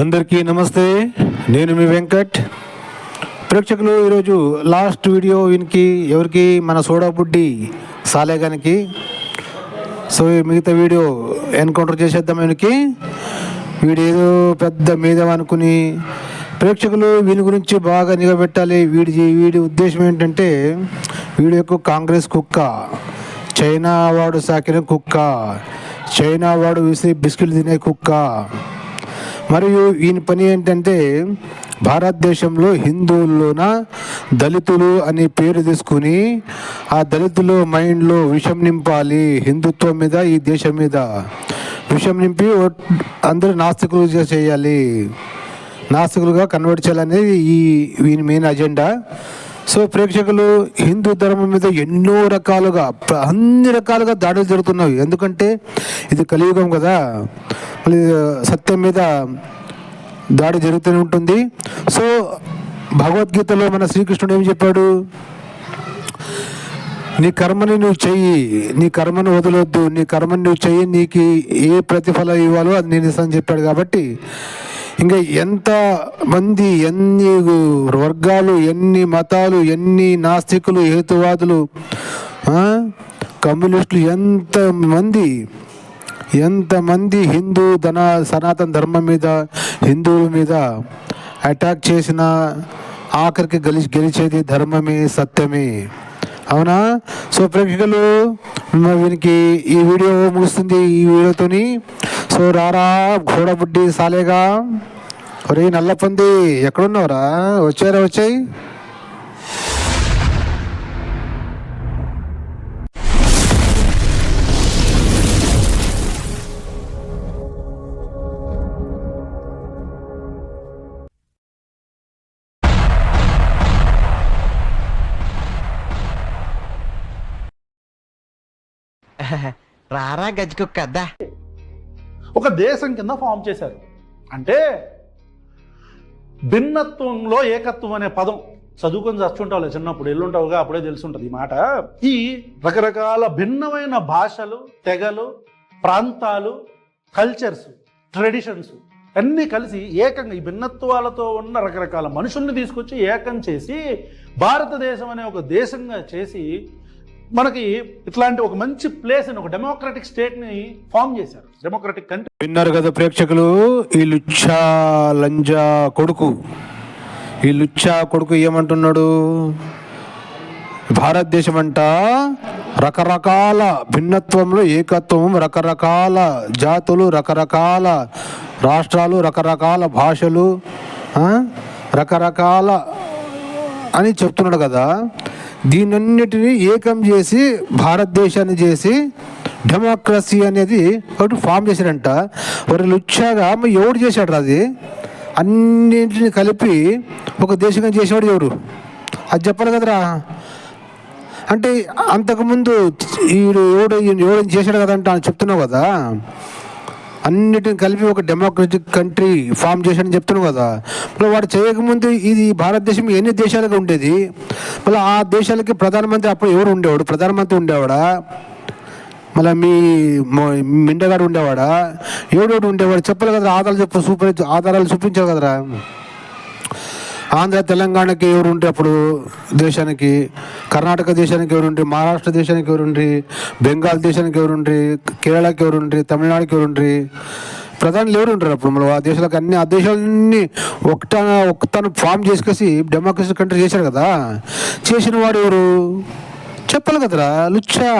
అందరికీ నమస్తే. నేను మీ వెంకట్. ప్రేక్షకులు ఈరోజు లాస్ట్ వీడియో వీనికి ఎవరికి మన సోడాబుడ్డి సాలేగానికి సో ఈ మిగతా వీడియో ఎన్కౌంటర్ చేసేద్దాం వీనికి వీడు ఏదో పెద్ద మీద అనుకుని ప్రేక్షకులు వీని గురించి బాగా నిలబెట్టాలి వీడి వీడి ఉద్దేశం ఏంటంటే వీడి యొక్క కాంగ్రెస్ కుక్క చైనా వాడు సాకిన కుక్క చైనా వాడు విసిరి బిస్కెట్లు తినే కుక్క మరియు ఈయన పని ఏంటంటే భారతదేశంలో హిందువుల్లోన దళితులు అనే పేరు తీసుకుని ఆ దళితులు మైండ్లో విషం నింపాలి హిందుత్వం మీద ఈ దేశం మీద. విషం నింపి అందరూ నాస్తికులు చేయాలి నాస్తికులుగా కన్వర్ట్ చేయాలనేది ఈ వీని మెయిన్ అజెండా. సో ప్రేక్షకులు హిందూ ధర్మం మీద ఎన్నో రకాలుగా అన్ని రకాలుగా దాడులు జరుగుతున్నాయి. ఎందుకంటే ఇది కలియుగం కదా. మళ్ళీ సత్యం మీద దాడి జరుగుతూనే ఉంటుంది. సో భగవద్గీతలో మన శ్రీకృష్ణుడు ఏం చెప్పాడు? నీ కర్మని నువ్వు చెయ్యి నీ కర్మను వదలొద్దు నీ కర్మని నువ్వు చెయ్యి నీకు ఏ ప్రతిఫలం ఇవ్వాలో అది నేను ఇస్తాను చెప్పాడు కాబట్టి ఇంకా ఎంత మంది ఎన్ని వర్గాలు ఎన్ని మతాలు ఎన్ని నాస్తికులు హేతువాదులు కమ్యూనిస్టులు ఎంత మంది ఎంతమంది హిందూ ధన సనాతన ధర్మం మీద హిందువుల మీద అటాక్ చేసిన ఆఖరికి గెలి గెలిచేది ధర్మమే సత్యమే. అవునా? సో ప్రేక్షకులు వీనికి ఈ వీడియో ముగుస్తుంది ఈ వీడియోతోని. సో రారా ఘోడబుడ్డి సాలేగా. ఒరే నల్లపంది ఎక్కడున్నావురా? వచ్చారా వచ్చాయి? రారా గజ్జుకుక్క కదా ఒక దేశం కింద ఫామ్ చేశారు. అంటే భిన్నత్వంలో ఏకత్వం అనే పదం చదువుకొని చచ్చుంటావులే చిన్నప్పుడు ఎల్లుంటావుగా అప్పుడే తెలుసుంటుంది ఈ మాట. ఈ రకరకాల భిన్నమైన భాషలు తెగలు ప్రాంతాలు కల్చర్స్ ట్రెడిషన్స్ అన్నీ కలిసి ఏకంగా ఈ భిన్నత్వాలతో ఉన్న రకరకాల మనుషుల్ని తీసుకొచ్చి ఏకం చేసి భారతదేశం అనే ఒక దేశంగా చేసి మనకి ఇట్లాంటి ఒక మంచి ప్లేస్ ఒక డెమోక్రటిక్ స్టేట్ని ఫామ్ చేశారు. డెమోక్రటిక్ కంట్రీ విన్నారు కదా ప్రేక్షకులు ఈ లుచ్చా లంజా కొడుకు. ఈ లుచ్చా కొడుకు ఏమంటున్నాడు? భారతదేశం అంట రకరకాల భిన్నత్వంలో ఏకత్వం రకరకాల జాతులు రకరకాల రాష్ట్రాలు రకరకాల భాషలు రకరకాల అని చెప్తున్నాడు కదా. దీనన్నిటినీ ఏకం చేసి భారతదేశాన్ని చేసి డెమోక్రసీ అనేది ఒకటి ఫామ్ చేశాడంట. వారు లుచ్చాగా ఎవడు చేశాడు అది? అన్నింటిని కలిపి ఒక దేశంగా చేసేవాడు ఎవరు? అది చెప్పాలి కదరా. అంటే అంతకుముందు ఈడు ఎవడు ఎవడు చేశాడు కదా అని చెప్తున్నావు కదా. అన్నిటిని కలిపి ఒక డెమోక్రటిక్ కంట్రీ ఫామ్ చేశాడని చెప్తున్నావు కదా. మళ్ళీ వాడు చేయకముందు ఇది భారతదేశం ఎన్ని దేశాలుగా ఉండేది? మళ్ళీ ఆ దేశాలకి ప్రధానమంత్రి అప్పుడు ఎవరు ఉండేవాడు? ప్రధానమంత్రి ఉండేవాడా? మళ్ళీ మీ మిండగాడు ఉండేవాడా? ఎవడెవడు ఉండేవాడు? చెప్పాలి కదా ఆధారాలు చెప్పు సూపర్ ఆధారాలు చూపించావు కదరా. ఆంధ్ర తెలంగాణకి ఎవరు ఉంటే అప్పుడు దేశానికి కర్ణాటక దేశానికి ఎవరు మహారాష్ట్ర దేశానికి ఎవరుండ్రి బెంగాల్ దేశానికి ఎవరుండ్రి కేరళకి ఎవరుండ్రి తమిళనాడుకి ఎవరుండ్రి ప్రధానులు ఎవరు ఉంటారు అప్పుడు? మనం ఆ దేశాలకు అన్ని ఆ దేశాలన్నీ ఒకట ఒకతను ఫామ్ చేసుకేసి డెమోక్రసీ కంట్రీ చేశారు కదా? చేసిన వాడు ఎవరు? చెప్పాలి కదరా లుచ్చా.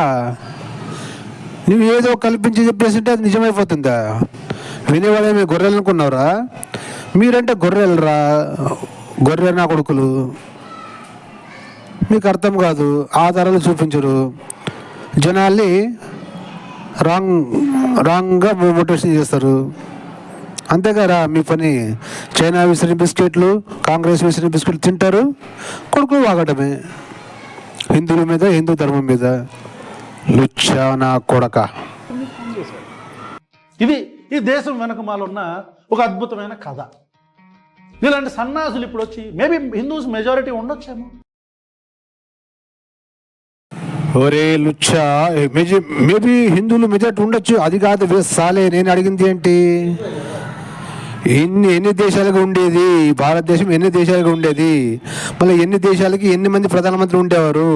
నువ్వు ఏదో కల్పించి చెప్పేసింటే అది నిజమైపోతుందా? వినేవాడే మీ గొర్రెలు అనుకున్నావురా మీరంటే గొర్రెలరా? గొర్రె నా కొడుకులు? మీకు అర్థం కాదు ఆధారాలు చూపించరు. జనాల్ని రాంగ్ రాంగ్గా మోటివేషన్ చేస్తారు. అంతేగారా మీ పని? చైనా విసిరిన బిస్కెట్లు కాంగ్రెస్ విసిరిన బిస్కెట్లు తింటారు కొడుకులు వాగటమే హిందువుల మీద హిందూ ధర్మం మీద. లుచ్చానా కొడక. ఇది ఈ దేశం వెనక ఉన్న ఒక అద్భుతమైన కథ. ఇలాంటి సన్నాసులు ఇప్పుడు వచ్చి మేబీ హిందూస్ మెజారిటీ ఉండొచ్చేమో. ఒరే లుచ్చా మేబీ హిందువులు మెజార్టీ ఉండొచ్చు అది కాదు సాలే నేను అడిగింది ఏంటి? ఎన్ని ఎన్ని దేశాలకు ఉండేది? భారతదేశం ఎన్ని దేశాలకు ఉండేది? మళ్ళీ ఎన్ని దేశాలకి ఎన్ని మంది ప్రధానమంత్రి ఉండేవారు?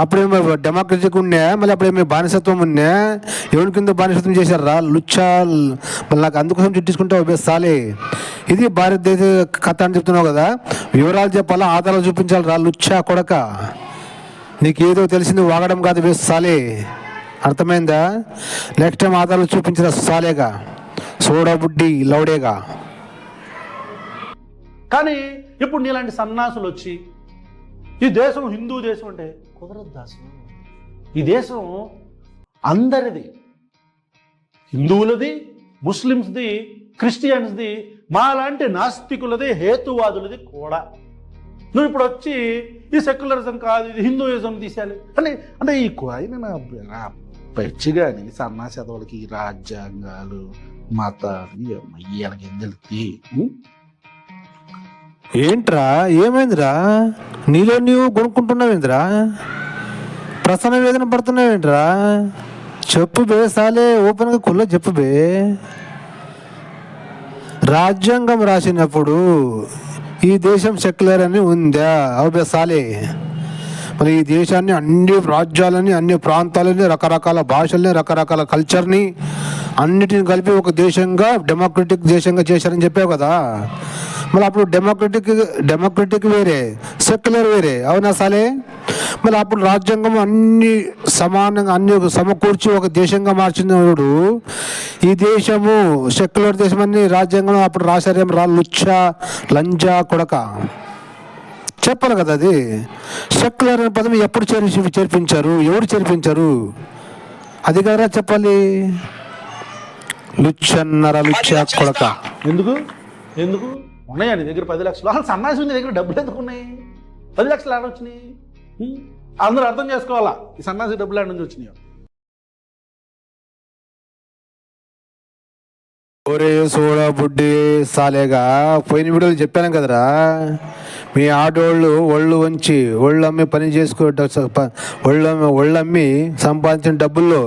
అప్పుడేమో డెమోక్రటిక్ ఉన్నా మళ్ళీ అప్పుడేమో బానిసత్వం ఉన్నా. ఎవరి కింద బానిసత్వం చేశారా? లుచ్చా మళ్ళీ నాకు అందుకోసం చుట్టించుకుంటే సాలే. ఇది భారతదేశ కథ అని చెప్తున్నావు కదా. వివరాలు చెప్పాలా? ఆధారాలు చూపించాలి రా లుచ్చా కొడక. నీకేదో తెలిసింది వాగడం కాదు వేస్ట్ సాలే. అర్థమైందా? నెక్స్ట్ టైం ఆధారాలు చూపించిన సాలేగా. సోడా బుడ్డి లౌడేగా. కానీ ఇప్పుడు నీలాంటి సన్నాసులు వచ్చి ఈ దేశం హిందూ దేశం అంటే కుదరదు దాసు ఈ దేశం అందరిది. హిందువులది ముస్లిమ్స్ది క్రిస్టియన్స్ది మాలాంటి నాస్తికులది హేతువాదులది కూడా. నువ్వు ఇప్పుడు వచ్చి ఈ సెక్యులరిజం కాదు ఇది హిందూయిజం తీసేయాలి. అంటే అంటే ఈ ఆయన నా పెచ్చి కానీ సన్నాసి రాజ్యాంగాలు మతాలు వీళ్ళకి ఏం తెలుస్తుంది ఏంట్రా? ఏమైందిరా? నీలో నీవు కొనుక్కుంటున్నావేంద్రా ప్రసన్న వేదన పడుతున్నావేంట్రా? చెప్పు బే సాలే ఓపెన్గా కుల్ల చెప్పు బే. రాజ్యాంగం రాసినప్పుడు ఈ దేశం సెక్యులర్ అని ఉందా? అవుబే సాలే. మరి ఈ దేశాన్ని అన్ని రాజ్యాలని అన్ని ప్రాంతాలని రకరకాల భాషల్ని రకరకాల కల్చర్ని అన్నిటిని కలిపి ఒక దేశంగా డెమోక్రటిక్ దేశంగా చేశారని చెప్పావు కదా. మళ్ళీ అప్పుడు డెమోక్రటిక్ డెమోక్రటిక్ వేరే సెక్యులర్ వేరే. అవునా సాలే? మళ్ళీ అప్పుడు రాజ్యాంగం అన్ని సమానంగా అన్ని సమకూర్చి ఒక దేశంగా మార్చినప్పుడు ఈ దేశము సెక్యులర్ దేశం అని రాజ్యాంగం అప్పుడు రాశారేం రా లుచ్చా లంజా కొడక. చెప్పాలి కదా అది. సెక్యులర్ అనే పదం ఎప్పుడు చేర్చి చేర్పించారు? ఎవరు చేర్పించారు? అది కదరా చెప్పాలి? లుచ్చన్నర లుచ్చ కొడక. ఎందుకు? ఎందుకు? ఉన్నాయా నీ దగ్గర పది లక్షలు? అసలు సన్నాసి నీ దగ్గర డబ్బులు ఎందుకు ఉన్నాయి? పది లక్షలు ఆడ వచ్చినాయి? ఉం? అందరూ అర్థం చేసుకోవాలా? ఈ సన్నాసి డబ్బులు ఆడ నుంచి వచ్చినాయి? ఒరే సోడా బుడ్డి సాలేగా పోయిన వీడియోలు చెప్పాను కదరా. మీ ఆడోళ్ళు ఒళ్ళు వంచి ఒళ్ళు అమ్మి పని చేసుకో ఒళ్ళు అమ్మి ఒళ్ళు అమ్మి సంపాదించిన డబ్బుల్లో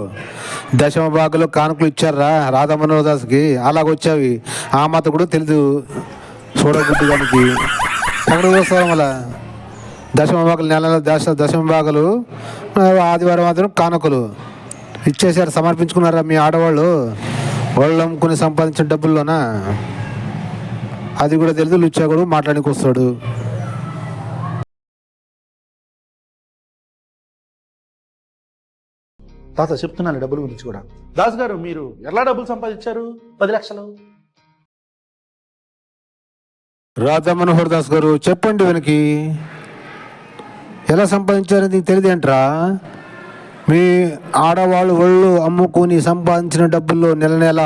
దశమ భాగంలో కానుకలు ఇచ్చారా? రాధా మనోహర్ దాస్కి అలాగొచ్చావి. ఆ మాత కూడా తెలీదు. సోడా బుడ్డి అక్కడ దశమ భాగాలు నెల నెల దశ దశమ భాగాలు ఆదివారం మాత్రం కానుకలు ఇచ్చేసారు సమర్పించుకున్నారా మీ ఆడవాళ్ళు? వాళ్ళు అమ్ముకుని సంపాదించిన డబ్బుల్లోనా? అది కూడా తెలియదు లుచ్చా కూడా మాట్లాడానికి వస్తాడు. తాత చెప్తున్నాను డబ్బుల గురించి కూడా. దాస్ గారు మీరు ఎలా డబ్బులు సంపాదించారు? పది లక్షలు? రాధా మనోహర్ దాస్ గారు చెప్పండి వెనక్కి ఎలా సంపాదించారో నీకు తెలియదేంట్రా మీ ఆడవాళ్ళు ఒళ్ళు అమ్ముకుని సంపాదించిన డబ్బుల్లో నెల నెల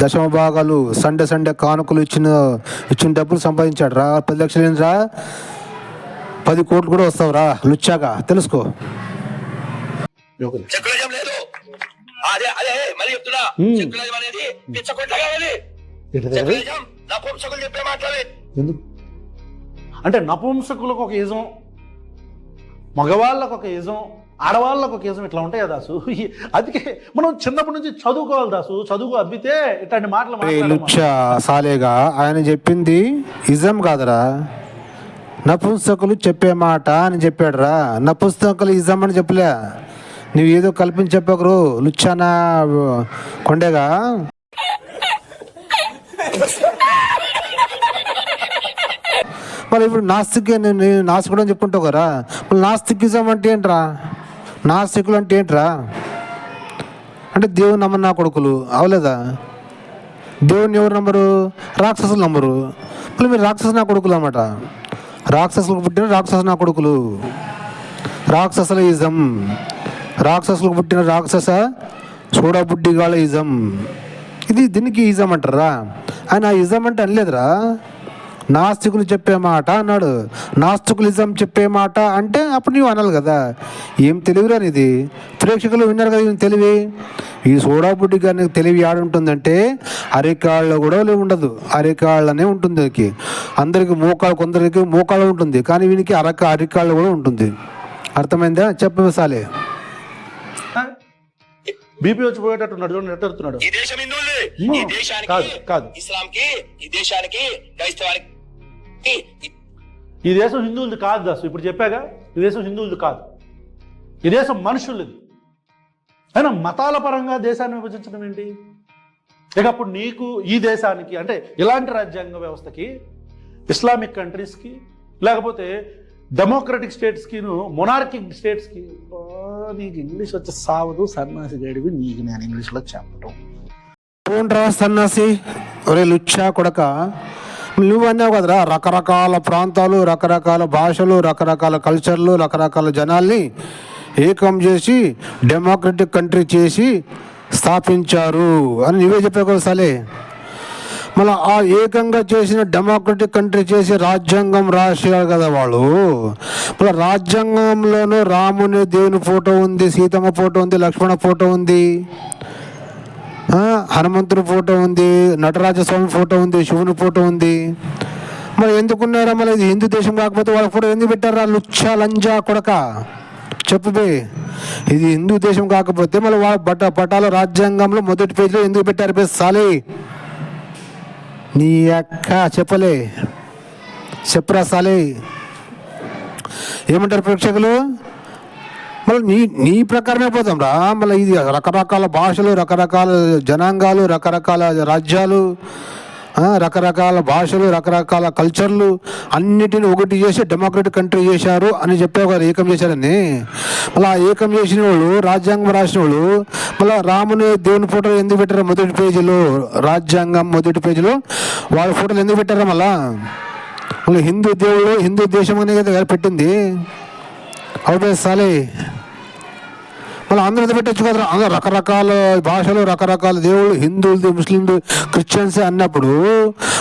దశమ భాగాలు సండే సండే కానుకలు ఇచ్చిన ఇచ్చిన డబ్బులు సంపాదించాడు రా పది లక్షలు ఏంట్రా? పది కోట్లు కూడా వస్తావురా లుచ్చాగా. తెలుసుకో. చెప్పే మాట్లాడే ఎందుకు? అంటే నపుంసకులకు ఒక యజం మగవాళ్ళకు ఒక యజం ఆడవాళ్ళకు ఒక యజం ఇట్లా ఉంటాయా దాసు? అందుకే మనం చిన్నప్పటి నుంచి చదువుకోవాలి దాసు చదువు అబ్బితే ఇట్లాంటి మాటలు సాలేగా ఆయన చెప్పింది ఇజం కాదురా. నపుంసకులు చెప్పే మాట అని చెప్పాడురా. నపుంసకులు ఇజం అని చెప్పలే. నువ్వు ఏదో కల్పించి చెప్పకరు. లుచ్చానా కొండేగా. మరి ఇప్పుడు నాస్తిక్ నేను నాస్తికుడు అని చెప్పుకుంటావు కదా మరి నాస్తికిజం అంటే ఏంట్రా? నాస్తికులు అంటే ఏంట్రా? అంటే దేవుని నమ్మని నా కొడుకులు అవలేదా? దేవుని ఎవరు నమ్మరు? రాక్షసులు నమ్మరు. మళ్ళీ మీరు రాక్షసు నా కొడుకులు అన్నమాట. రాక్షసులకు పుట్టిన రాక్షసు నా కొడుకులు. రాక్షసుల ఇజం రాక్షసులకు పుట్టిన రాక్షస చూడబుడ్డిగాళ్ళ ఇజం ఇది దీనికి ఇజం అంటారా? ఆయన ఆ ఇజం అంటే అనలేదురా. నాస్తికులు చెప్పే మాట అన్నాడు. నాస్తికులిజం చెప్పే మాట అంటే అప్పుడు నీవు అనాలి కదా. ఏం తెలివిరా ఇది ప్రేక్షకులు విన్నారు కదా తెలివి? ఈ సోడాబుడ్డి గారికి తెలివి ఆడుంటుందంటే అరికాళ్ళ కూడా ఉండదు. అరికాళ్ళనే ఉంటుంది వీనికి. అందరికి మోకాలు కొందరికి మోకాలు ఉంటుంది. కానీ వీనికి అరక అరికాళ్ళు కూడా ఉంటుంది. అర్థమైందా? చెప్పసాలే? బీపీ వచ్చి పోయేటట్టున్నాడు చూడండి ఎట్ట ఎడుతున్నాడు ఈ దేశం హిందువులది. No. ఈ దేశానికి కాదు, కాదు. ఇస్లాం కి ఈ దేశానికి క్రైస్తవానికి ఈ- దేశం హిందువులది కాదు దాసు ఇప్పుడు చెప్పాగా ఈ దేశం హిందువులది కాదు. ఈ దేశం మనుషులది. అయినా మతాల పరంగా దేశాన్ని విభజించడం ఏంటి? ఇక అప్పుడు నీకు ఈ దేశానికి అంటే ఇలాంటి రాజ్యాంగ వ్యవస్థకి ఇస్లామిక్ కంట్రీస్కి లేకపోతే డెమోక్రటిక్ స్టేట్స్కిను మొనార్కిక్ స్టేట్స్కి నీకు ఇంగ్లీష్ వచ్చి సావదు సన్నాసి గడివి నీకు నేను ఇంగ్లీష్లో చెప్పడం సన్నాసి ఒరే లుచ్చా కొడక నువ్వన్నావు కదరా? రకరకాల ప్రాంతాలు రకరకాల భాషలు రకరకాల కల్చర్లు రకరకాల జనాల్ని ఏకం చేసి డెమోక్రటిక్ కంట్రీ చేసి స్థాపించారు అని నువ్వే చెప్పావు కదా సలే. మళ్ళీ ఆ ఏకంగా చేసిన డెమోక్రటిక్ కంట్రీ చేసి రాజ్యాంగం రాశారు కదా వాళ్ళు. మళ్ళీ రాజ్యాంగంలోనూ రాముని దేవుని ఫోటో ఉంది సీతమ్మ ఫోటో ఉంది లక్ష్మణ ఫోటో ఉంది. హనుమంతుడి ఫోటో ఉంది నటరాజస్వామి ఫోటో ఉంది శివుని ఫోటో ఉంది. మరి ఎందుకున్నారా మళ్ళీ ఇది హిందూ దేశం కాకపోతే వాళ్ళ ఫోటో ఎందుకు పెట్టారా? లుచ్చ లంజా కొడక. చెప్పు బే. ఇది హిందూ దేశం కాకపోతే మళ్ళీ వాళ్ళ బట్ట పటాల రాజ్యాంగంలో మొదటి పేజీలో ఎందుకు పెట్టారు బే సాలే? నీ అక్క చెప్పలే. చెప్పరా సాలే. ఏమంటారు ప్రేక్షకులు? మళ్ళీ నీ నీ ప్రకారమే పోతాం రా. మళ్ళీ ఇది రకరకాల భాషలు రకరకాల జనాంగాలు రకరకాల రాజ్యాలు రకరకాల భాషలు రకరకాల కల్చర్లు అన్నిటిని ఒకటి చేసి డెమోక్రటిక్ కంట్రీ చేశారు అని చెప్పావు ఒక ఏకం చేశారని. మళ్ళీ ఆ ఏకం చేసిన వాళ్ళు రాజ్యాంగం రాసిన వాళ్ళు మళ్ళీ రాముని దేవుని ఫోటోలు ఎందుకు పెట్టారు మొదటి పేజీలో? రాజ్యాంగం మొదటి పేజీలో వాళ్ళ ఫోటోలు ఎందుకు పెట్టారా మళ్ళా? మళ్ళీ హిందూ దేవుడు హిందూ దేశం అనేది కదా పెట్టింది. అవుతే సాలే. మళ్ళీ అందరూ ఇది పెట్టచ్చు కదా అందరూ రకరకాల భాషలు రకరకాల దేవుళ్ళు హిందువులది ముస్లింలు క్రిస్టియన్స్ అన్నప్పుడు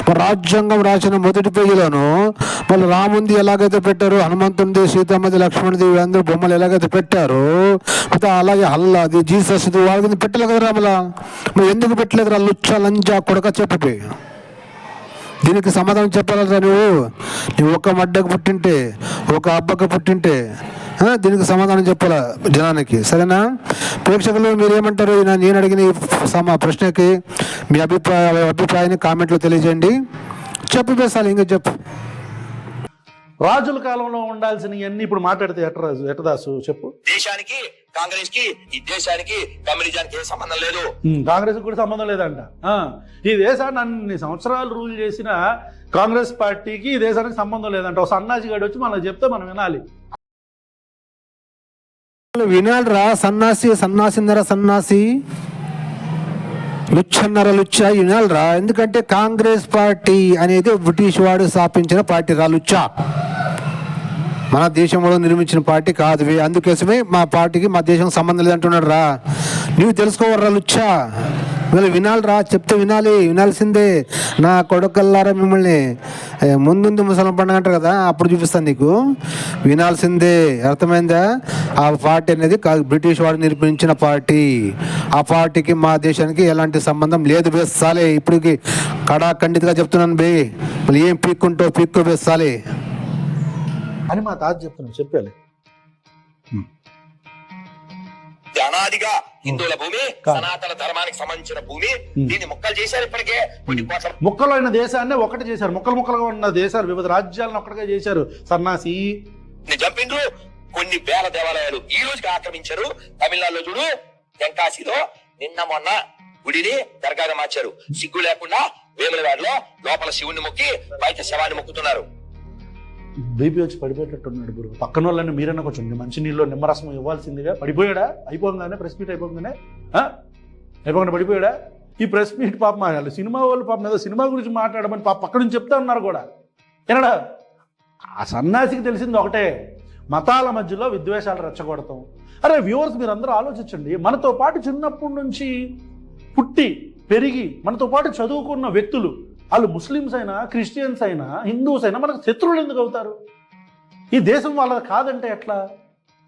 మరి రాజ్యాంగం రాసిన మొదటి పేజీలోను మళ్ళీ రాముంది ఎలాగైతే పెట్టారు హనుమంతునిది సీతమ్మది లక్ష్మణుది అందరూ బొమ్మలు ఎలాగైతే పెట్టారు అయితే అలాగే అల్లాది జీసస్ వాళ్ళకి పెట్టలేదు కదా మళ్ళా? మరి ఎందుకు పెట్టలేదు రా లుచ్చ లంజా కొడక చెప్పిపోయి దీనికి సమాధానం చెప్పాలరా నువ్వు. నువ్వు ఒక మడ్డకు పుట్టింటే ఒక అబ్బకు పుట్టింటే దీనికి సమాధానం చెప్పాలా జనానికి? సరేనా? ప్రేక్షకులు మీరు ఏమంటారు నా- నేను అడిగిన ఈ సమా ప్రశ్నకి మీ అభిప్రాయ అభిప్రాయాన్ని కామెంట్లో తెలియజేయండి. చెప్పు బేసాలి ఇంకా చెప్పు. రాజుల కాలంలో ఉండాల్సినవన్నీ ఇప్పుడు మాట్లాడితే ఎట్టరాజు ఎట్టదాసు చెప్పు. దేశానికి కాంగ్రెస్కి ఈ దేశానికి కమ్యూనిజానికి ఏ సంబంధం లేదు. కాంగ్రెస్ కూడా సంబంధం లేదంట. ఆ, ఈ దేశాన్ని అన్ని సంవత్సరాలు రూల్ చేసిన కాంగ్రెస్ పార్టీకి ఈ దేశానికి సంబంధం లేదంట. ఒక సన్నాసి గడి వచ్చి మనం చెప్తే మనం వినాలి. వినాలిరా సన్నాసి సన్నాసిందర సన్నాసి. లుచ్చన్నర లుచ్చ వినాలిరా. ఎందుకంటే కాంగ్రెస్ పార్టీ అనేది బ్రిటిష్ వాడు స్థాపించిన పార్టీ రా లుచ్చా. మన దేశంలో నిర్మించిన పార్టీ కాదు అందుకోసమే మా పార్టీకి మా దేశం సంబంధం లేదంటున్నాడు రా. నువ్వు తెలుసుకోవరా లుచ్చా. వీళ్ళు వినాలిరా చెప్తే వినాలి వినాల్సిందే. నా కొడుకల్లారా మిమ్మల్ని. ముందుంది ముసలం పండుగ అంటారు కదా అప్పుడు చూపిస్తాను నీకు. వినాల్సిందే. అర్థమైందా? ఆ పార్టీ అనేది బ్రిటిష్ వాడు నిర్మించిన పార్టీ. ఆ పార్టీకి మా దేశానికి ఎలాంటి సంబంధం లేదు వేస్తాలే. ఇప్పటికి కడా ఖండితగా చెప్తున్నాను బే. మళ్ళీ ఏం పీక్కుంటో పీక్కు వేస్తాలే. అని మా తాత చెప్తున్నాను చెప్పాలి. ఇది అనాదిగా హిందువుల భూమి. సనాతన ధర్మానికి సంబంధించిన భూమి. దీన్ని మొక్కలు చేశారు ఇప్పటికే. కొన్ని కోట్ల ముక్కలైన దేశాన్ని ఒకటి చేశారు. ముక్కలు ముక్కలుగా ఉన్న దేశాలు వివిధ రాజ్యాలను ఒకటిగా చేశారు. సన్నాసి. చంపిండ్రు కొన్ని వేల దేవాలయాలు ఈ రోజుకి ఆక్రమించారు. తమిళనాడులో చూడు తెంకాశిలో నిన్న మొన్న గుడిని దర్గాగా మార్చారు. సిగ్గు లేకుండా వేములవాడలో లోపల శివుని మొక్కి బయట శవాన్ని మొక్కుతున్నారు. బీపీ వచ్చి పడిపోయేటట్టున్నాడు గురువు. పక్కన వాళ్ళని మీరన్నా కొంచెం మంచి నీళ్ళు నిమ్మరసం ఇవ్వాల్సిందిగా పడిపోయాడా? అయిపోగానే ప్రెస్ మీట్ అయిపోగానే? అయిపోగానే పడిపోయాడా? ఈ ప్రెస్ మీట్ పాప వాళ్ళు సినిమా వాళ్ళు పాపం ఏదో సినిమా గురించి మాట్లాడమని పాప పక్క నుంచి చెప్తా ఉన్నారు కూడా. ఏనడా ఆ సన్నాసికి తెలిసింది ఒకటే మతాల మధ్యలో విద్వేషాలు రెచ్చగొడతాం. అరే వ్యూవర్స్ మీరు అందరూ ఆలోచించండి. మనతో పాటు చిన్నప్పటి నుంచి పుట్టి పెరిగి మనతో పాటు చదువుకున్న వ్యక్తులు వాళ్ళు ముస్లిమ్స్ అయినా క్రిస్టియన్స్ అయినా హిందూస్ అయినా మనకు శత్రువులు ఎందుకు అవుతారు? ఈ దేశం వాళ్ళది కాదంటే ఎట్లా?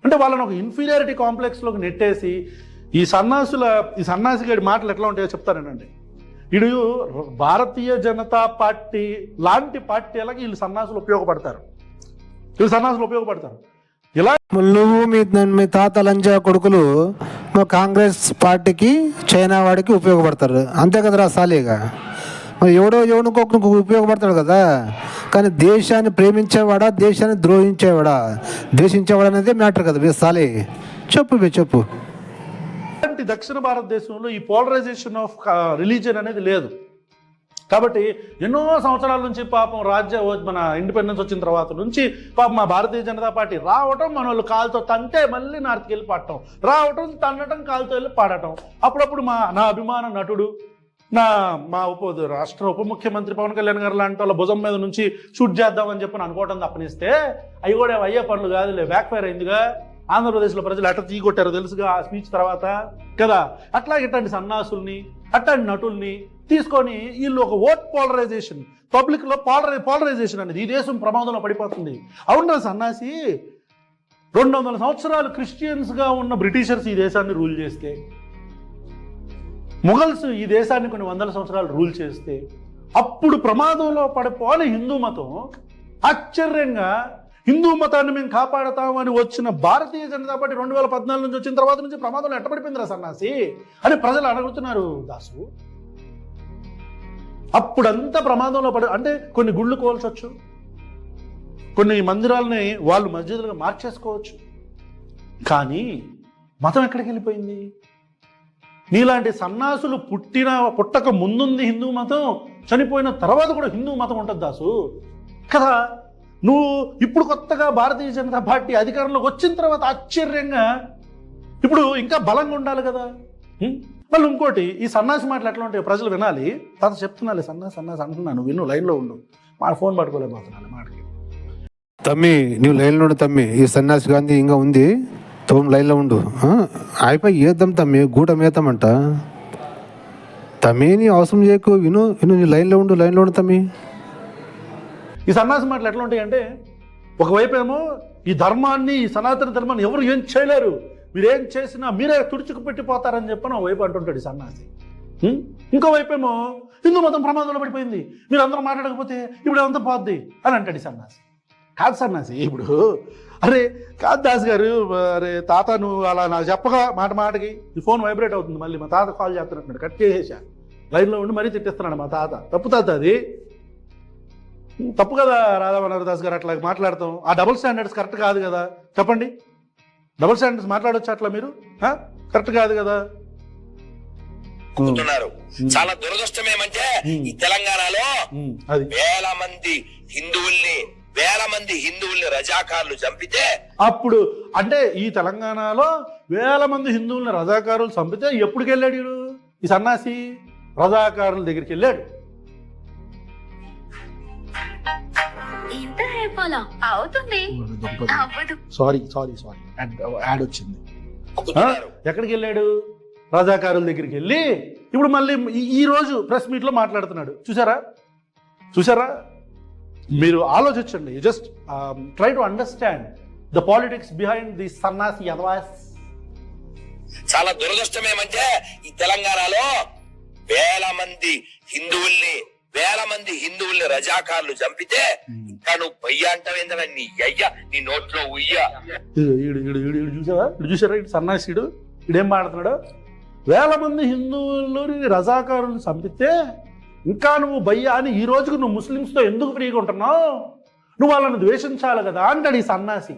అంటే వాళ్ళని ఒక ఇన్ఫీరియారిటీ కాంప్లెక్స్లోకి నెట్టేసి ఈ సన్నాసుల ఈ సన్నాసి గడి మాటలు ఎట్లా ఉంటాయో చెప్తారేనండి. వీడు భారతీయ జనతా పార్టీ లాంటి పార్టీ అలాగే వీళ్ళు సన్నాసులు ఉపయోగపడతారు? వీళ్ళు సన్నాసులు ఉపయోగపడతారు. ఇలా నువ్వు మీ మీ తాత లంజా కొడుకులు కాంగ్రెస్ పార్టీకి చైనా వాడికి ఉపయోగపడతారు. అంతే కదరా సాలీగా? ఎవడో ఎవడికొకరికి ఉపయోగపడతాడు కదా. కానీ దేశాన్ని ప్రేమించేవాడా దేశాన్ని ద్రోహించేవాడా? ద్వేషించేవాడా అనేది మ్యాటర్ కదా బే సాలి. చెప్పు బే చెప్పు. అంటే దక్షిణ భారతదేశంలో ఈ పోలరైజేషన్ ఆఫ్ రిలీజియన్ అనేది లేదు. కాబట్టి ఎన్నో సంవత్సరాల నుంచి పాపం రాజ్య మన ఇండిపెండెన్స్ వచ్చిన తర్వాత నుంచి పాపం మా భారతీయ జనతా పార్టీ రావటం మన వాళ్ళు కాలుతో తంతే మళ్ళీ నార్త్కి వెళ్ళి పాడటం. రావటం తన్నటం కాలుతో వెళ్ళి పాడటం. అప్పుడప్పుడు మా నా అభిమాన నటుడు నా మా ఉప రాష్ట్ర ఉప ముఖ్యమంత్రి పవన్ కళ్యాణ్ గారు లాంటి వాళ్ళ భుజం మీద నుంచి షూట్ చేద్దామని చెప్పి అనుకోవటం తప్పనిస్తే అవి కూడా అయ్యే పనులు కాదులే బ్యాక్ ఫైర్ అయిందిగా. ఆంధ్రప్రదేశ్లో ప్రజలు అట్ట తీగొట్టారో తెలుసుగా ఆ స్పీచ్ తర్వాత కదా? అట్లా ఇట్లాంటి సన్నాసుల్ని అట్లాంటి నటుల్ని తీసుకొని వీళ్ళు ఒక ఓట్ పోలరైజేషన్ పబ్లిక్లో పోలరై పోలరైజేషన్ అనేది ఈ దేశం ప్రమాదంలో పడిపోతుంది. అవునరా సన్నాసి? రెండు వందల సంవత్సరాలు క్రిస్టియన్స్గా ఉన్న బ్రిటిషర్స్ ఈ దేశాన్ని రూల్ చేస్తే మొఘల్స్ ఈ దేశాన్ని కొన్ని వందల సంవత్సరాలు రూల్ చేస్తే అప్పుడు ప్రమాదంలో పడిపోని హిందూ మతం ఆశ్చర్యంగా హిందూ మతాన్ని మేము కాపాడతామని వచ్చిన భారతీయ జనతా పార్టీ రెండు వేల పద్నాలుగు నుంచి వచ్చిన తర్వాత నుంచి ప్రమాదంలో ఎట్టబడిపోయిందిరా సన్నాసి అని ప్రజలు అడుగుతున్నారు దాసు. అప్పుడంతా ప్రమాదంలో పడి అంటే కొన్ని గుళ్ళు కోల్చొచ్చు కొన్ని మందిరాలని వాళ్ళు మస్జిదులుగా మార్చేసుకోవచ్చు. కానీ మతం ఎక్కడికి వెళ్ళిపోయింది? నీలాంటి సన్నాసులు పుట్టిన పుట్టక ముందుంది హిందూ మతం చనిపోయిన తర్వాత కూడా హిందూ మతం ఉంటుంది దాసు. కదా? నువ్వు ఇప్పుడు కొత్తగా భారతీయ జనతా పార్టీ అధికారంలోకి వచ్చిన తర్వాత ఆశ్చర్యంగా ఇప్పుడు ఇంకా బలంగా ఉండాలి కదా? మళ్ళీ ఇంకోటి ఈ సన్నాసి మాటలు ఎట్లా ఉంటాయి ప్రజలు వినాలి. తాత చెప్తున్నాను సన్నాసి సన్నాసి అంటున్నాను విను లైన్లో ఉండు. మా ఫోన్ పట్టుకోలేకపోతున్నాను మాటకి తమ్మి నువ్వు లైన్లో ఉండు తమ్మి. ఈ సన్యాసి గాంధీ ఇంకా ఉంది. తోం లైన్లో ఉండు. అయిపోయి ఏద్దాం తమ్మి గూట మేతామంట తమ్మేని అవసరం చేయకు. విను విను నీ లైన్లో ఉండు లైన్లో ఉండు తమ్మి. ఈ సన్నాసి మాటలు ఎట్లా ఉంటాయంటే ఒకవైపు ఏమో ఈ ధర్మాన్ని ఈ సనాతన ధర్మాన్ని ఎవరు ఏం చేయలేరు. మీరేం చేసినా మీరే తుడుచుకు పెట్టిపోతారని చెప్పని ఒకవైపు అంటుంటాడు ఈ సన్నాసి. ఇంకోవైపు ఏమో హిందూ మతం ప్రమాదంలో పడిపోయింది. మీరు అందరూ మాట్లాడకపోతే ఇప్పుడు అంతా పోద్ది అని అంటాడు ఈ సన్నాసి. కాదు సన్నాసి ఇప్పుడు అరే కాదు దాస్ గారు అరే తాత నువ్వు అలా నాకు చెప్పగా మాట మాటకి ఈ ఫోన్ వైబ్రేట్ అవుతుంది మళ్ళీ. మా తాత కాల్ చేస్తున్నట్టు కట్ చేసేసా. లైన్లో ఉండి మరీ తిట్టిస్తున్నాడు మా తాత. తప్పు తాత అది. తప్పు కదా రాధామనోహర్ దాస్ గారు అట్లా మాట్లాడతాం. ఆ డబుల్ స్టాండర్డ్స్ కరెక్ట్ కాదు కదా. చెప్పండి. డబుల్ స్టాండర్డ్స్ మాట్లాడొచ్చు అట్లా మీరు? కరెక్ట్ కాదు కదా. చాలా దురదృష్టం ఏమంటే ఈ తెలంగాణలో వేల మంది హిందువుల్ని వేల మంది హిందువుల్ని రజాకార్లు చంపితే అప్పుడు అంటే ఈ తెలంగాణలో వేల మంది హిందువుల్ని రజాకారులు చంపితే ఎప్పటికి వెళ్ళాడు వీడు? ఈ సన్నాసి రజాకారుల దగ్గరికి వెళ్ళాడు. ఇంత హెయిర్ ఫాలా అవుతుంది అవ్వదు. సారీ సారీ సారీ యాడ్ వచ్చింది. ఎక్కడికి వెళ్ళాడు? రజాకారుల దగ్గరికి వెళ్ళి ఇప్పుడు మళ్ళీ ఈ- ఈ రోజు ప్రెస్ మీట్లో మాట్లాడుతున్నాడు. చూసారా? చూసారా? మీరు ఆలోచించండి. Just try to understand the politics behind the సన్నాసి అదవాస్ చాలా దురదృష్టం ఏమంటే ఈ తెలంగాణలో వేల మంది హిందువుల్ని వేల మంది హిందువుల్ని రజాకార్లు చంపితే ఇంకా నువ్వు పొయ్య అంటావేందన నీ అయ్య నీ నోట్లో ఉయ్య. చూసావా? చూసారా సన్నాసిడు? ఇడేం మాడుతున్నాడు వేల మంది హిందువులని రజాకారులను చంపితే ఇంకా నువ్వు భయ్యా అని ఈ రోజుకు నువ్వు ముస్లిమ్స్తో ఎందుకు ఫ్రీగా ఉంటున్నావు? నువ్వు వాళ్ళని ద్వేషించాలి కదా అంటాడు ఈ సన్నాసి.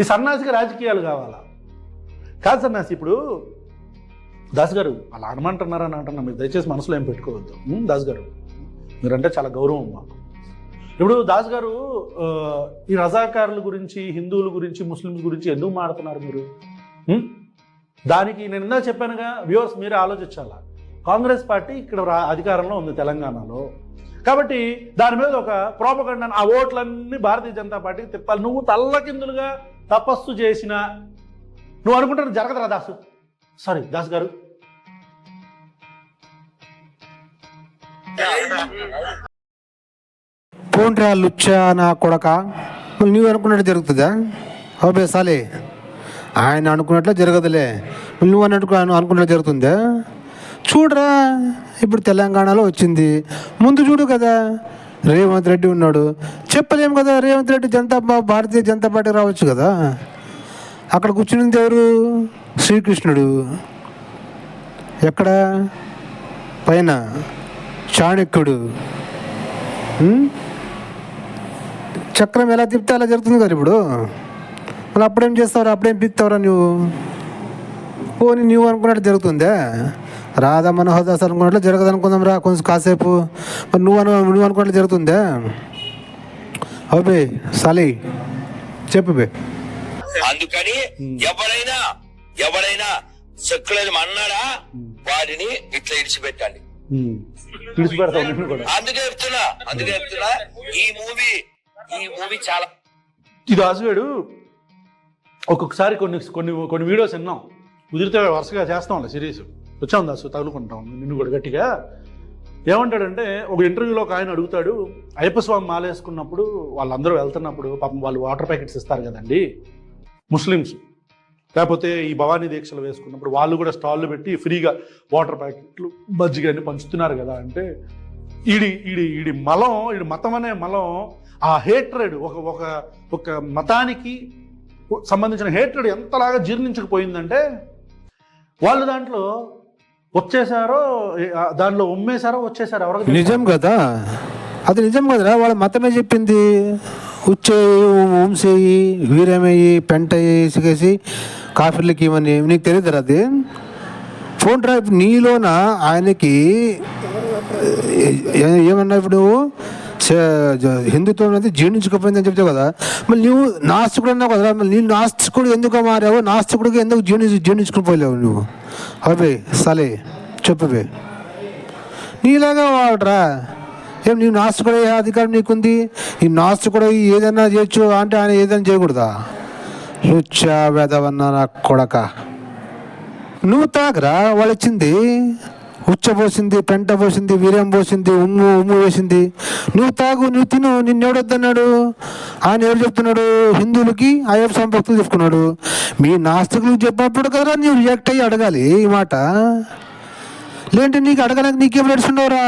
ఈ సన్నాసికి రాజకీయాలు కావాలా? కాదు సన్నాసి ఇప్పుడు దాస్ గారు అలా అనమంటున్నారని అంటున్నా. మీరు దయచేసి మనసులో ఏం పెట్టుకోవద్దు. దాస్ గారు? మీరంటే చాలా గౌరవం మాకు. ఇప్పుడు దాస్ గారు ఈ రజాకారుల గురించి హిందువుల గురించి ముస్లిమ్స్ గురించి ఎందుకు మాడుతున్నారు మీరు? దానికి నేను ఇందా చెప్పానుగా వ్యూవర్స్ మీరే ఆలోచించాలా? కాంగ్రెస్ పార్టీ ఇక్కడ రా- అధికారంలో ఉంది తెలంగాణలో. కాబట్టి దాని మీద ఒక ప్రోపగండ ఆ ఓట్లన్నీ భారతీయ జనతా పార్టీకి తిప్పాలి. నువ్వు తల్లకిందులుగా తపస్సు చేసిన నువ్వు అనుకుంటాను జరగదురా దాసు. సారీ దాస్ గారు. పోంట్రా లుచ్చా నా కొడక. నువ్వు అనుకున్నట్టు జరుగుతుందా? ఓబే సాలే. ఆయన అనుకున్నట్లు జరగదులే. నువ్వు అన్నట్టు అనుకున్నట్టు జరుగుతుందా? చూడరా ఇప్పుడు తెలంగాణలో వచ్చింది. ముందు చూడు కదా రేవంత్ రెడ్డి ఉన్నాడు. చెప్పలేము కదా రేవంత్ రెడ్డి జనతా భారతీయ జనతా పార్టీ రావచ్చు కదా. అక్కడ కూర్చుని ఎవరు? శ్రీకృష్ణుడు. ఎక్కడ? పైన. చాణక్యుడు. చక్రం ఎలా తిప్పితే అలా జరుగుతుంది కదా ఇప్పుడు. మళ్ళీ అప్పుడేం చేస్తావురా? అప్పుడేం పిక్తావురా నువ్వు? పోనీ నువ్వు అనుకున్నట్టు జరుగుతుందా? రాధా మనోహర్ దాస్ అనుకున్నట్లు జరగదు అనుకుందాం రా కొంచెం కాసేపు. మరి నువ్వు అను నువ్వు అనుకున్నట్లు జరుగుతుందా? ఓబే సాలి చెప్పు బే. అందుకని ఎవరైనా ఎవరైనా సెక్యులర్ అన్నాడా వాడిని ఇట్లా ఇడిచిపెట్టండి అందుకే చెప్తున్నా అందుకే చెప్తున్నా ఈ మూవీ ఈ మూవీ చాలా ఇది రాజుగాడు ఒక్కొక్కసారి కొన్ని కొన్ని కొన్ని వీడియోస్ విన్నాం. కుదిరితే వరుసగా చేస్తాంలే సిరీస్. వచ్చాం దాసు తగులుకుంటాం. నిన్ను కూడా గట్టిగా. ఏమంటాడంటే ఒక ఇంటర్వ్యూలో ఒక ఆయన అడుగుతాడు అయ్యప్ప స్వామి మాలేసుకున్నప్పుడు వాళ్ళందరూ వెళ్తున్నప్పుడు పాపం వాళ్ళు వాటర్ ప్యాకెట్స్ ఇస్తారు కదండి ముస్లిమ్స్. లేకపోతే ఈ భవానీ దీక్షలు వేసుకున్నప్పుడు వాళ్ళు కూడా స్టాళ్ళు పెట్టి ఫ్రీగా వాటర్ ప్యాకెట్లు మజ్జిగ అన్ని పంచుతున్నారు కదా అంటే ఈడి ఈడి ఈడి మలం ఈడి మతం అనే మలం ఆ హేట్రెడ్ ఒక ఒక ఒక మతానికి సంబంధించిన హేట్రెడ్ ఎంతలాగా జీర్ణించకపోయిందంటే వాళ్ళు దాంట్లో వచ్చేసారో దానిలో ఉమ్మేశారో వచ్చేసారో ఎవరికి నిజం కదా? అది నిజం కదరా వాళ్ళ మతమే చెప్పింది. ఉచ్చేయి ఓంసేయి వీరమయ్యి పెంటయి ఇసుకేసి కాఫీలకి ఇవన్నీ నీకు తెలియదురా అది? ఫోన్ డ్రైవ్ నీలోన ఆయనకి ఏమన్నా ఇప్పుడు? స- జ- హిందుత్వం అనేది చెప్తావు కదా? మళ్ళీ నువ్వు నాస్తికుడు అన్నావు కదా? మళ్ళీ నేను నాస్తికుడు ఎందుకు మారావు? నాస్తికుడికి ఎందుకు జీర్ణి జీర్ణించుకుపోలేవు నువ్వు? అవే సలే చెప్పవే. నీలాగా వాడరా. ఏం నీ నాస్తికుడు ఏ అధికారం నీకుంది? ఈ నాస్తికుడు ఏదైనా చేయొచ్చు అంటే ఆయన ఏదైనా చేయకూడదా? లుచ్చా వెదవన్న నా కొడక. నువ్వు తాగరా వాళ్ళు ఇచ్చింది ఉచ్చ పోసింది పెంట పోసింది వీర్యం పోసింది ఉమ్ము ఉమ్ము వేసింది. నువ్వు తాగు నువ్వు తిను నిన్నెవడొద్దన్నాడు ఆయన ఎవరు చెప్తున్నాడు? హిందువులకి అయ్యప్ప స్వామి భక్తులు చెప్పుకున్నాడు. మీ నాస్తికులకు చెప్పినప్పుడు కదా నీవు రియాక్ట్ అయ్యి అడగాలి ఈ మాట. లేదంటే నీకు అడగడానికి నీకేం రైట్స్ ఉండవురా?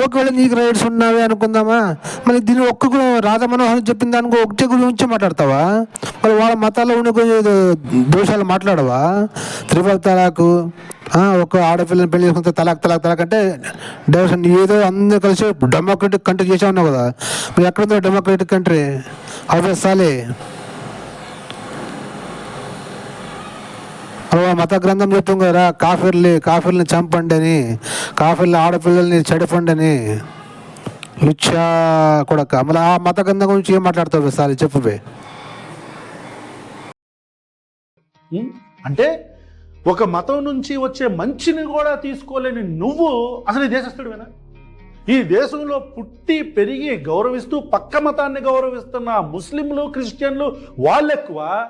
ఒకవేళ నీకు రైట్స్ ఉన్నావి అనుకుందామా? మరి దీని ఒక్క రాధ మనోహర్ చెప్పిన దానికి ఒకటే గురించి మాట్లాడతావా? మరి వాళ్ళ మతాల్లో ఉన్న కొన్ని దోషాలు మాట్లాడవా? త్రిపుల తలాకు ఒక ఆడపిల్లని పెళ్ళి చేసుకుంటే తలాక్ తలాక్ తలాక్ అంటే డైవర్షన్. ఏదో అందరూ కలిసి డెమోక్రటిక్ కంట్రీ చేసా ఉన్నావు కదా. మరి ఎక్కడ డెమోక్రటిక్ కంట్రీ? అదే సాలే. మత గ్రంథం చెప్తుంది కదా కాఫీర్లు కాఫీర్ని చంపండి అని కాఫీర్ని ఆడపిల్లల్ని చెడపండి అని లుచ్చా కొడక. మళ్ళీ ఆ మత గ్రంథం గురించి ఏం మాట్లాడతావు సార్? చెప్పు బే. అంటే ఒక మతం నుంచి వచ్చే మంచిని కూడా తీసుకోలేని నువ్వు అసలు ఈ దేశస్థుడివేనా? ఈ దేశంలో పుట్టి పెరిగి గౌరవిస్తూ పక్క మతాన్ని గౌరవిస్తున్న ముస్లింలు క్రిస్టియన్లు వాళ్ళెక్కువ.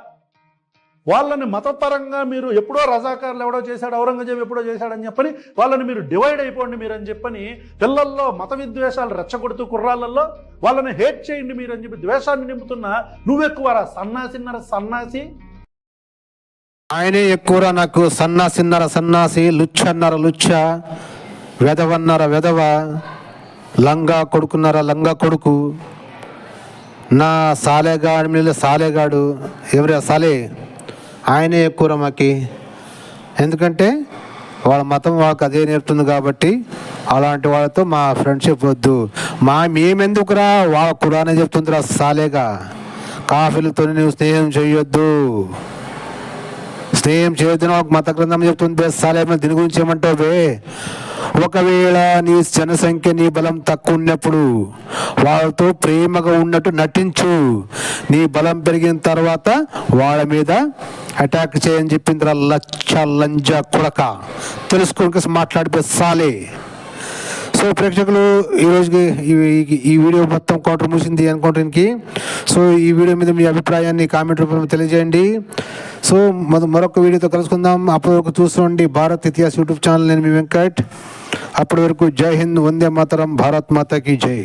వాళ్ళని మతపరంగా మీరు ఎప్పుడో రజాకారులు ఎవడో చేశాడు ఔరంగజేబు ఎప్పుడో చేశాడని చెప్పని వాళ్ళని మీరు డివైడ్ అయిపోండి మీరు అని చెప్పని పిల్లల్లో మత విద్వేషాలు రెచ్చగొడుతూ కుర్రాళ్ళల్లో వాళ్ళని హేట్ చేయండి మీరు అని చెప్పి ద్వేషాన్ని నింపుతున్న నువ్వెక్కువరా? సన్నాసిన్నర సన్నాసి? ఆయనే ఎక్కువరా నాకు? సన్నాసిన్నర సన్నాసి లుచ్చన్నర లుచ్చ వెదవన్నర వెదవ లంగా కొడుకున్నర లంగా కొడుకు. నా సాలేగాడి మీద సాలేగాడు. ఎవరి సాలే? ఆయనే ఎక్కువరా మాకి ఎందుకంటే వాళ్ళ మతం వాళ్ళకి అదే నేర్పుతుంది కాబట్టి అలాంటి వాళ్ళతో మా ఫ్రెండ్షిప్ వద్దు. మా మేమెందుకురా? వాళ్ళ కురానే చెప్తుందిరా సాలేగా. కాఫీలతో నువ్వు స్నేహం చేయొద్దు. స్నేహం చేయొద్దున ఒక మత గ్రంథం చెప్తుంది సాలేమో సాలే దీని గురించి ఏమంటావు ఒకవేళ నీ జనసంఖ్య నీ బలం తక్కువ ఉన్నప్పుడు వాళ్ళతో ప్రేమగా ఉన్నట్టు నటించు. నీ బలం పెరిగిన తర్వాత వాళ్ళ మీద అటాక్ చేయని చెప్పిందిరా లచ్చ లంజ కొడక. తెలుసుకోనికి మాట్లాడిపిస్తాలే సాలే. సో ప్రేక్షకులు ఈ రోజుకి ఈ వీడియో మొత్తం క్వార్టర్ మూసింది అనుకోవడానికి సో ఈ వీడియో మీద మీ అభిప్రాయాన్ని కామెంట్ రూపంలో తెలియజేయండి. సో మరొక వీడియోతో కలుసుకుందాం. అప్పటి వరకు చూస్తుండండి భారత్ ఇతిహాస్ యూట్యూబ్ ఛానల్. నేను మీ వెంకట్. అప్పటి వరకు జై హింద్ వందే మాతరం భారత్ మాతాకి జై.